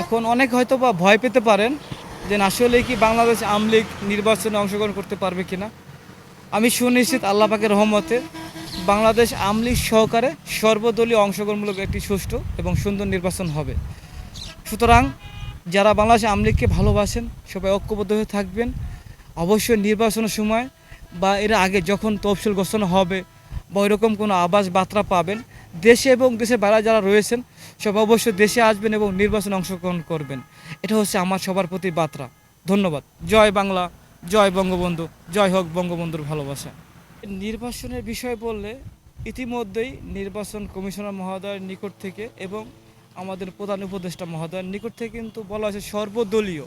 এখন অনেক হয়তো বা ভয় পেতে পারেন যে আসলে কি বাংলাদেশ আওয়ামী লীগ নির্বাচনে অংশগ্রহণ করতে পারবে কিনা। আমি সুনিশ্চিত আল্লাহ পাকের রহমতে বাংলাদেশ আওয়ামী লীগ সহকারে সর্বদলীয় অংশগ্রহণমূলক একটি সুষ্ঠু এবং সুন্দর নির্বাচন হবে। সুতরাং যারা বাংলাদেশ আওয়ামী লীগকে ভালোবাসেন, সবাই ঐক্যবদ্ধ হয়ে থাকবেন। অবশ্যই নির্বাচনের সময় বা এর আগে যখন তফসিল ঘোষণা হবে বা ওইরকম কোনো আবাস বার্তা পাবেন, দেশে এবং দেশের বাইরে যারা রয়েছেন সব অবশ্যই দেশে আসবেন এবং নির্বাচনে অংশগ্রহণ করবেন। এটা হচ্ছে আমার সবার প্রতি বার্তা। ধন্যবাদ। জয় বাংলা, জয় বঙ্গবন্ধু, জয় হোক বঙ্গবন্ধুর ভালোবাসা। নির্বাচনের বিষয় বললে ইতিমধ্যেই নির্বাচন কমিশনার মহোদয়ের নিকট থেকে এবং আমাদের প্রধান উপদেষ্টা মহোদয়ের নিকট থেকে কিন্তু বলা হয়েছে সর্বদলীয়।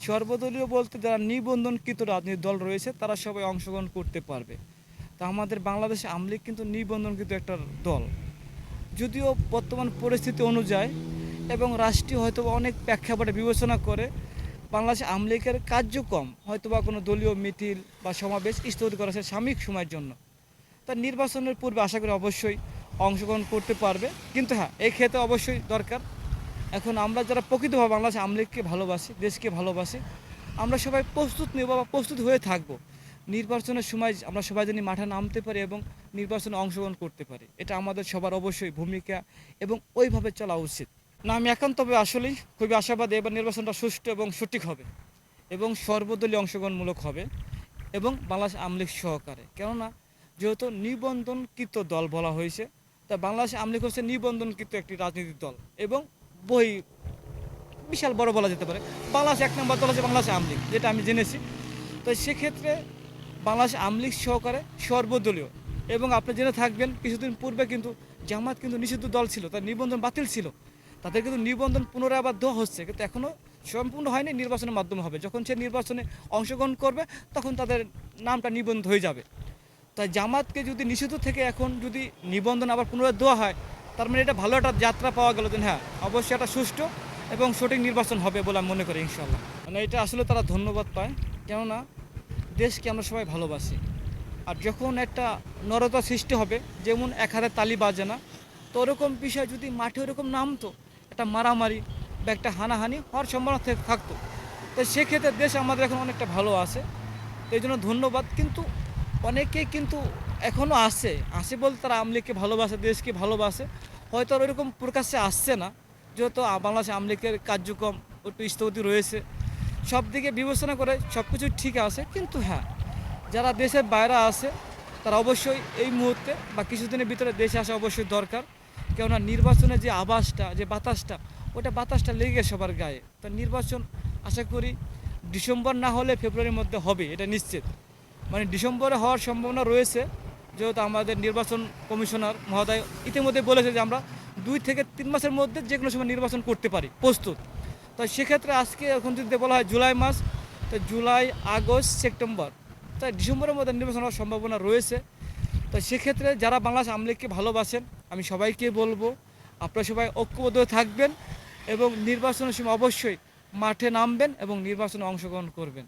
সর্বদলীয় বলতে যারা নিবন্ধনকৃত রাজনৈতিক দল রয়েছে, তারা সবাই অংশগ্রহণ করতে পারবে। তা আমাদের বাংলাদেশে আমলিগ কিন্তু নিবন্ধনকৃত একটা দল। যদিও বর্তমান পরিস্থিতি অনুযায়ী এবং রাষ্ট্রীয় হয়তো অনেক প্রেক্ষাপটে বিবেচনা করে বাংলাদেশ আমলিগের কার্যক্রম হয়তো বা কোনো দলীয় মিছিল বা সমাবেশ স্থগিত করা হয়েছে সাময়িক সময়ের জন্য। তা নির্বাচনের পূর্বে আশা করি অবশ্যই অংশগ্রহণ করতে পারবে। কিন্তু হ্যাঁ এই ক্ষেত্রে অবশ্যই দরকার। এখন আমরা যারা প্রকৃতভাবে বাংলাদেশ আমলিগকে ভালোবাসি, দেশকে ভালোবাসি, আমরা সবাই প্রস্তুত নেব বা প্রস্তুত হয়ে থাকব। নির্বাচনের সময় আমরা সবাই জানি মাঠে নামতে পারি এবং নির্বাচনে অংশগ্রহণ করতে পারি। এটা আমাদের সবার অবশ্যই ভূমিকা এবং ওইভাবে চলা উচিত। না, আমি একান্তভাবে আসলেই খুবই আশাবাদী এবার নির্বাচনটা সুষ্ঠু এবং সঠিক হবে এবং সর্বদলীয় অংশগ্রহণমূলক হবে এবং বাংলাদেশ আমলিগ সহকারে। কেননা, যেহেতু নিবন্ধনকৃত দল বলা হয়েছে, তা বাংলাদেশ আমলিগ হচ্ছে নিবন্ধনকৃত একটি রাজনৈতিক দল এবং বই বিশাল বড় বলা যেতে পারে। বাংলাদেশ এক নম্বর দল হচ্ছে বাংলাদেশ আমলিগ যেটা আমি জেনেছি। তো সেক্ষেত্রে বাংলাদেশ আমলিগ সহকারে সর্বদলীয়। এবং আপনি জেনে থাকবেন, কিছুদিন পূর্বে কিন্তু জামাত কিন্তু নিষিদ্ধ দল ছিল, তার নিবন্ধন বাতিল ছিল। তাদের কিন্তু নিবন্ধন পুনরায় আবার দেওয়া হচ্ছে, কিন্তু এখনও সম্পূর্ণ হয়নি, নির্বাচনের মাধ্যমে হবে। যখন সে নির্বাচনে অংশগ্রহণ করবে, তখন তাদের নামটা নিবন্ধ হয়ে যাবে। তাই জামাতকে যদি নিষিদ্ধ থেকে এখন যদি নিবন্ধন আবার পুনরায় দেওয়া হয়, তার মানে এটা ভালো একটা যাত্রা পাওয়া গেল যে হ্যাঁ অবশ্যই একটা সুষ্ঠু এবং সঠিক নির্বাচন হবে বলে আমি মনে করি ইনশাল্লাহ মানে এটা আসলে তারা ধন্যবাদ পায়। কেননা দেশকে আমরা সবাই ভালোবাসি। আর যখন একটা নরতা সৃষ্টি হবে, যেমন এক হাতে তালি বাজে না, তো ওরকম বিষয় যদি মাঠে ওরকম নামতো, একটা মারামারি বা একটা হানাহানি হওয়ার সম্ভাবনা থাকতো। তো সেক্ষেত্রে দেশ আমাদের এখন অনেকটা ভালো আছে। তো এই জন্য ধন্যবাদ। কিন্তু অনেকে কিন্তু এখনও আসে আসে বলতে তারা আমলিগকে ভালোবাসে, দেশকে ভালোবাসে। হয়তো আর ওইরকম প্রকাশ্যে আসছে না। যেহেতু বাংলাদেশ আমলিগের কার্যক্রম একটু স্থগতি রয়েছে। সব দিকে বিবেচনা করে সব কিছু ঠিক আছে, কিন্তু হ্যাঁ যারা দেশের বাইরে আছে, তারা অবশ্যই এই মুহূর্তে বা কিছুদিনের ভিতরে দেশে আসা অবশ্যই দরকার। কেননা নির্বাচনের যে আবাসটা যে বাতাসটা, ওটা বাতাসটা লেগে সবার গায়ে। তো নির্বাচন আশা করি ডিসেম্বর না হলে ফেব্রুয়ারির মধ্যে হবে, এটা নিশ্চিত। মানে ডিসেম্বরে হওয়ার সম্ভাবনা রয়েছে, যেহেতু আমাদের নির্বাচন কমিশনার মহোদয় ইতিমধ্যে বলেছে যে আমরা দুই থেকে তিন মাসের মধ্যে যে কোনো সময় নির্বাচন করতে পারি, প্রস্তুত। তো সেক্ষেত্রে আজকে এখন যদি বলা হয় জুলাই মাস, তো জুলাই, আগস্ট, সেপ্টেম্বর তাই ডিসেম্বরের মধ্যে নির্বাচন হওয়ার সম্ভাবনা রয়েছে। তো সেক্ষেত্রে যারা বাংলাদেশ আমলিগকে ভালোবাসেন, আমি সবাইকে বলব, আপনারা সবাই ঐক্যবদ্ধ থাকবেন এবং নির্বাচনের সময় অবশ্যই মাঠে নামবেন এবং নির্বাচনে অংশগ্রহণ করবেন।